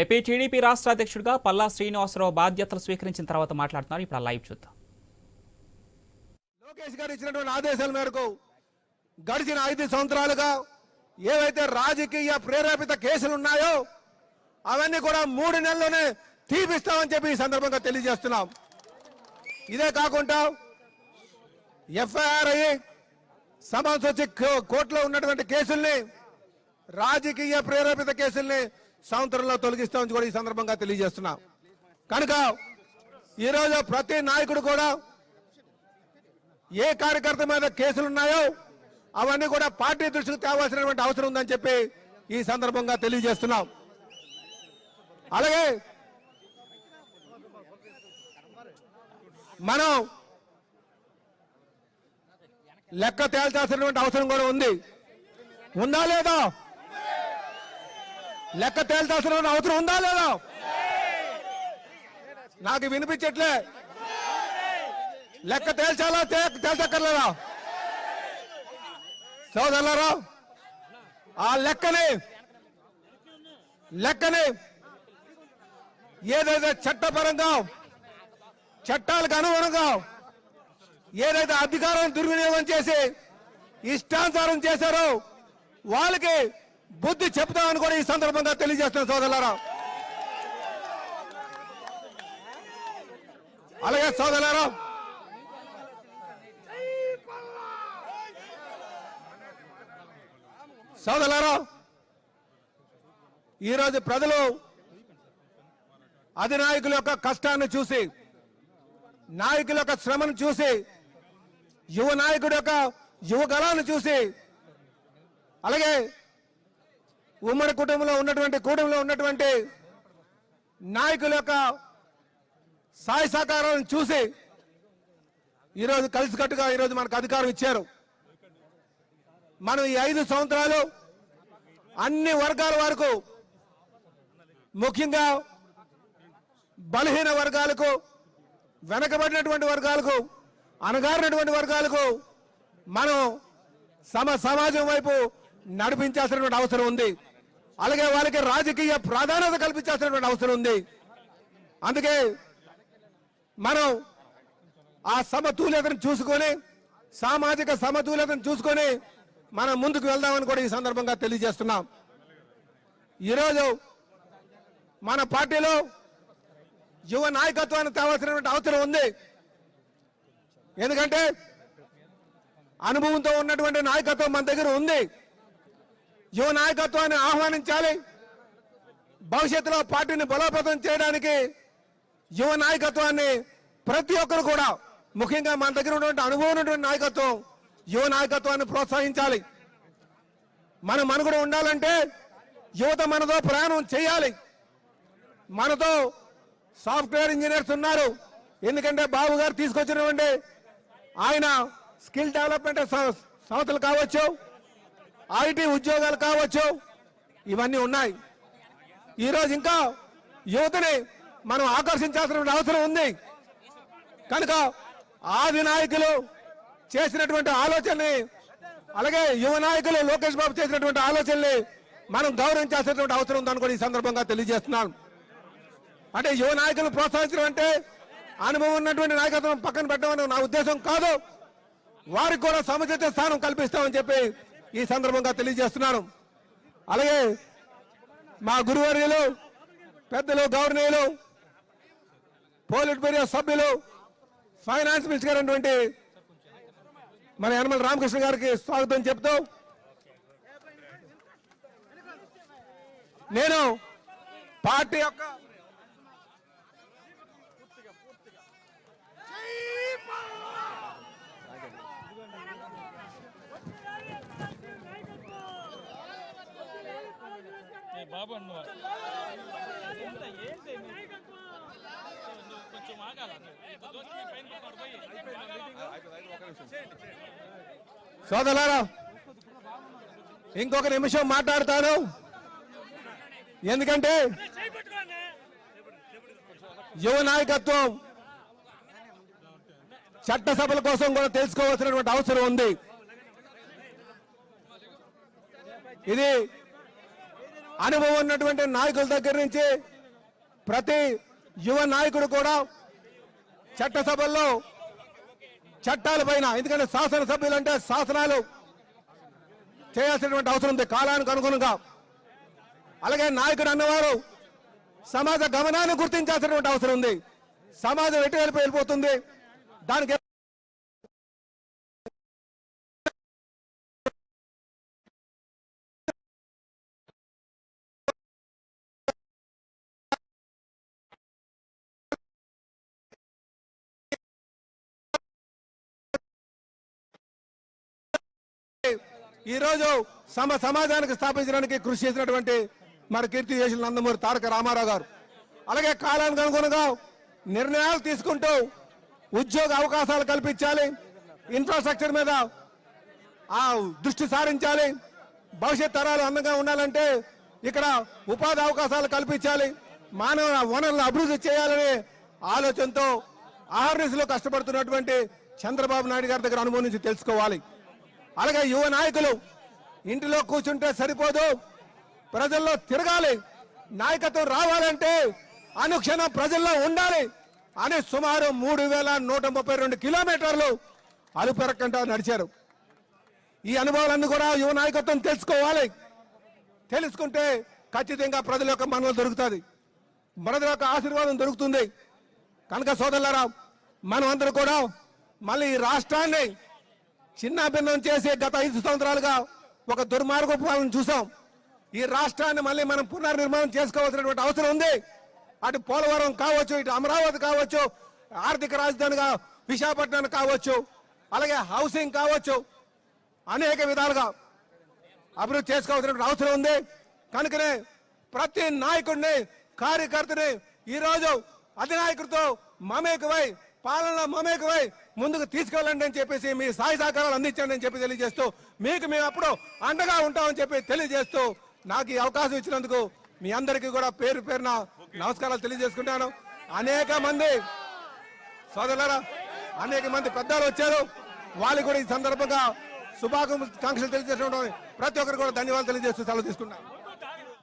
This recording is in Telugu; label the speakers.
Speaker 1: ఏపీ టీడీపీ రాష్ట్ర అధ్యక్షుడిగా పల్లా శ్రీనివాసరావు బాధ్యతలు స్వీకరించిన తర్వాత మాట్లాడుతున్నారు. ఇప్పుడు లైవ్ చూద్దాం.
Speaker 2: లోకేష్ గారు ఇచ్చినటువంటి ఆదేశాల మేరకు గడిచిన ఐదు సంవత్సరాలుగా ఏవైతే రాజకీయ ప్రేరేపిత కేసులు ఉన్నాయో అవన్నీ కూడా మూడు నెలల్లోనే తీపిస్తామని చెప్పి ఈ సందర్భంగా తెలియజేస్తున్నాం. ఇదే కాకుండా ఎఫ్ఐఆర్ అయ్యి సమన్స్ వచ్చి కోర్టులో ఉన్నటువంటి కేసుల్ని రాజకీయ ప్రేరేపిత కేసుల్ని సంవత్సరంలో తొలగిస్తామని కూడా ఈ సందర్భంగా తెలియజేస్తున్నాం. కనుక ఈరోజు ప్రతి నాయకుడు కూడా ఏ కార్యకర్త మీద కేసులు ఉన్నాయో అవన్నీ కూడా పార్టీ దృష్టికి తేవాల్సినటువంటి అవసరం ఉందని చెప్పి ఈ సందర్భంగా తెలియజేస్తున్నాం. అలాగే మనం లెక్క తేల్చాల్సినటువంటి అవసరం కూడా ఉంది. ఉందా లేదా? లెక్క తేల్చాల్సిన అవసరం ఉందా లేదా? నాకు వినిపించట్లే. లెక్క తేల్చాలా? తేల్చక్కర్లేదా? సోదరులారా ఆ లెక్కని లెక్కని ఏదైతే చట్టపరంగా చట్టాలకు అనుగుణంగా ఏదైతే అధికారం దుర్వినియోగం చేసి ఇష్టానుసారం చేశారో వాళ్ళకి బుద్ధి చెప్తామని కూడా ఈ సందర్భంగా తెలియజేస్తున్న సోదరులారా. అలాగే సోదరులారా. సోదరులారా ఈరోజు ప్రజలు అధినాయకుల యొక్క కష్టాన్ని చూసి నాయకుల యొక్క శ్రమను చూసి యువ నాయకుడి యొక్క యువగలాన్ని చూసి అలాగే ఉమ్మడి కుటుంబంలో ఉన్నటువంటి కూటమిలో ఉన్నటువంటి నాయకుల యొక్క సాయ సహకారాలను చూసి ఈరోజు కలిసికట్టుగా ఈరోజు మనకు అధికారం ఇచ్చారు. మనం ఈ ఐదు సంవత్సరాలు అన్ని వర్గాల వరకు ముఖ్యంగా బలహీన వర్గాలకు వెనకబడినటువంటి వర్గాలకు అణగారినటువంటి వర్గాలకు మనం సమ సమాజం వైపు నడిపించాల్సినటువంటి అవసరం ఉంది. అలాగే వాళ్ళకి రాజకీయ ప్రాధాన్యత కల్పించాల్సినటువంటి అవసరం ఉంది. అందుకే మనం ఆ సమతుల్యతను చూసుకొని సామాజిక సమతుల్యతను చూసుకొని మనం ముందుకు వెళ్దామని కూడా ఈ సందర్భంగా తెలియజేస్తున్నాం. ఈరోజు మన పార్టీలో యువ నాయకత్వాన్ని తేవాల్సినటువంటి అవసరం ఉంది. ఎందుకంటే అనుభవంతో ఉన్నటువంటి నాయకత్వం మన దగ్గర ఉంది. యువ నాయకత్వాన్ని ఆహ్వానించాలి. భవిష్యత్తులో పార్టీని బలోపేతం చేయడానికి యువ నాయకత్వాన్ని ప్రతి ఒక్కరు కూడా ముఖ్యంగా మన దగ్గర ఉన్నటువంటి అనుభవం ఉన్నటువంటి నాయకత్వం యువ నాయకత్వాన్ని ప్రోత్సహించాలి. మన మనుగడ ఉండాలంటే యువత మనతో ప్రయాణం చేయాలి. మనతో సాఫ్ట్వేర్ ఇంజనీర్స్ ఉన్నారు. ఎందుకంటే బాబు గారు తీసుకొచ్చినటువంటి ఆయన స్కిల్ డెవలప్మెంట్ సంస్థలు కావచ్చు. ఐటీ ఉద్యోగాలు కావచ్చు ఇవన్నీ ఉన్నాయి. ఈరోజు ఇంకా యువతని మనం ఆకర్షించాల్సిన అవసరం ఉంది. కనుక ఆది నాయకులు చేసినటువంటి ఆలోచనని అలాగే యువ నాయకులు లోకేష్ బాబు చేసినటువంటి ఆలోచనని మనం గౌరవించాల్సినటువంటి అవసరం ఉందని కూడా ఈ సందర్భంగా తెలియజేస్తున్నాను అంటే యువ నాయకులు ప్రోత్సహించడం అంటే అనుభవం ఉన్నటువంటి నాయకత్వం పక్కన పెట్టడం నా ఉద్దేశం కాదు. వారికి కూడా సముచిత స్థానం కల్పిస్తామని చెప్పి ఈ సందర్భంగా తెలియజేస్తున్నాను. అలాగే మా గురువర్యులు పెద్దలు గవర్నర్లు పోలిట్ బ్యూరో సభ్యులు ఫైనాన్స్ మినిస్టర్ అయినటువంటి మన యనమల రామకృష్ణ గారికి స్వాగతం చెప్తూ నేను పార్టీ యొక్క
Speaker 3: ఏ నువ్వు కొంచెం
Speaker 2: ఇంకొక నిమిషం మాట్లాడతాను. ఎందుకంటే యువ నాయకత్వం చట్టసభల కోసం కూడా తెలుసుకోవాల్సినటువంటి అవసరం ఉంది. ఇది అనుభవం ఉన్నటువంటి నాయకుల దగ్గర నుంచి ప్రతి యువ నాయకుడు కూడా చట్టసభల్లో చట్టాల పైన ఎందుకంటే శాసనసభ్యులు అంటే శాసనాలు చేయాల్సినటువంటి అవసరం ఉంది. కాలానికి అనుగుణంగా. అలాగే నాయకుడు అన్నవారు సమాజ గమనాన్ని గుర్తించాల్సినటువంటి అవసరం ఉంది. సమాజం ఎటు వెళ్ళిపోతుంది? దానికి ఈరోజు సమ సమాజానికి స్థాపించడానికి కృషి చేసినటువంటి మరి కీర్తి చేసిన నందమూరి తారక రామారావు గారు. అలాగే కాలానికి అనుగుణంగా నిర్ణయాలు తీసుకుంటూ ఉద్యోగ అవకాశాలు కల్పించాలి ఇన్ఫ్రాస్ట్రక్చర్ మీద ఆ దృష్టి సారించాలి భవిష్యత్ తరాలు అందంగా ఉండాలంటే ఇక్కడ ఉపాధి అవకాశాలు కల్పించాలి మానవ వనరులను అభివృద్ధి చేయాలనే ఆలోచనతో ఆహార్నిసులో కష్టపడుతున్నటువంటి చంద్రబాబు నాయుడు గారి దగ్గర అనుభవం నుంచి తెలుసుకోవాలి. అలాగే యువ నాయకులు ఇంటిలో కూర్చుంటే సరిపోదు. ప్రజల్లో తిరగాలి. నాయకత్వం రావాలంటే అనుక్షణం ప్రజల్లో ఉండాలి అని సుమారు మూడు వేల నూట ముప్పై రెండు కిలోమీటర్లు అలుపెరక్కంటా నడిచారు. ఈ అనుభవాలన్నీ కూడా యువ నాయకత్వం తెలుసుకోవాలి. తెలుసుకుంటే ఖచ్చితంగా ప్రజల యొక్క మనలో దొరుకుతుంది. ప్రజల యొక్క ఆశీర్వాదం దొరుకుతుంది. కనుక సోదరులారా మనం అందరూ కూడా మళ్ళీ ఈ చిన్నాభిన్నం చేసే గత ఐదు సంవత్సరాలుగా ఒక దుర్మార్గపు పాలన చూసాం ఈ రాష్ట్రాన్ని మళ్ళీ మనం పునర్నిర్మాణం చేసుకోవాల్సినటువంటి అవసరం ఉంది. అటు పోలవరం కావచ్చు ఇటు అమరావతి కావచ్చు ఆర్థిక రాజధానిగా విశాఖపట్నం కావచ్చు అలాగే హౌసింగ్ కావచ్చు అనేక విధాలుగా అభివృద్ధి చేసుకోవాల్సినటువంటి అవసరం ఉంది. కనుకనే ప్రతి నాయకుడిని కార్యకర్తని ఈరోజు అధినాయకుడితో మమేకమై పాలనలో మమేకమై ముందుకు తీసుకెళ్ళండి అని చెప్పేసి మీ సాయి సహకారాలు అందించండి అని చెప్పి తెలియజేస్తూ మీకు మేము అప్పుడు అండగా ఉంటామని చెప్పి తెలియజేస్తూ నాకు ఈ అవకాశం ఇచ్చినందుకు మీ అందరికీ కూడా పేరు పేరున నమస్కారాలు తెలియజేసుకుంటాను. అనేక మంది సోదరులరా అనేక మంది పెద్దలు వచ్చారు. వాళ్ళు కూడా ఈ సందర్భంగా శుభాకాంక్షలు తెలియజేసుకోవడం ప్రతి ఒక్కరు కూడా ధన్యవాదాలు తెలియజేస్తూ సెలవు తీసుకున్నాను